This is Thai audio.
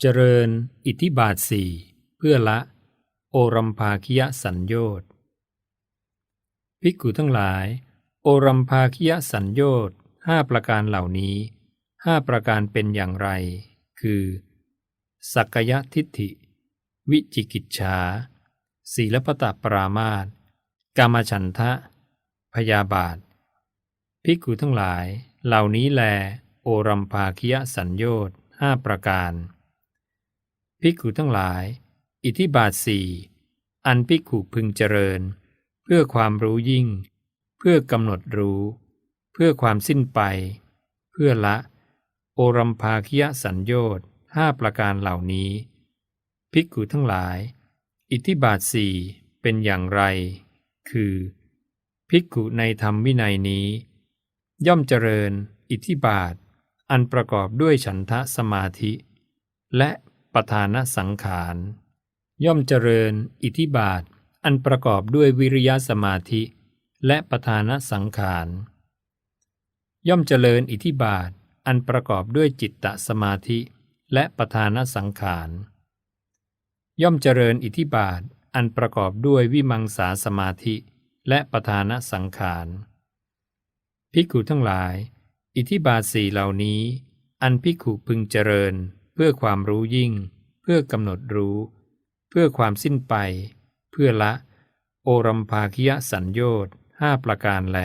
เจริญอิทธิบาทสี่เพื่อละ โอรัมภาคิยสัญโยชน์ภิกขุทั้งหลาย โอรัมภาคิยสัญโยชน์ห้าประการเหล่านี้ห้าประการเป็นอย่างไร คือ สักกยทิฏฐิ วิจิกิจฉาศีลปตปรามาตกามฉันทะ พยาบาท ภิกขุทั้งหลาย เหล่านี้แล โอรัมภาคิยสัญโยชน์ห้าประการ ภิกขุทั้งหลาย อิทธิบาทสี่อันภิกขุพึงเจริญ เพื่อความรู้ยิ่ง เพื่อกำหนดรู้ เพื่อความสิ้นไป เพื่อละ โอรัมภาคิยสัญโยชน์ห้าประการเหล่านี้ ภิกขุทั้งหลาย อิทธิบาทสี่เป็นอย่างไร คือ ภิกขุในธรรมวินัยนี้ ย่อมเจริญ อิทธิบาท อันประกอบด้วยฉันทะสมาธิ และ ประธานสังขาร ย่อมเจริญ อิทธิบาท อันประกอบด้วยวิริยะสมาธิ และประธานสังขาร ย่อมเจริญอิทธิบาท อันประกอบด้วยจิตตสมาธิ และประธานสังขาร ย่อมเจริญอิทธิบาท อันประกอบด้วยวิมังสาสมาธิ และประธานสังขารภิกขุทั้งหลาย อิทธิบาทสี่เหล่านี้ อันภิกขุพึงเจริญ เพื่อความรู้ยิ่ง เพื่อกำหนดรู้ เพื่อความสิ้นไป เพื่อละ โอรัมภาคิยสัญโยชน์ห้าประการแล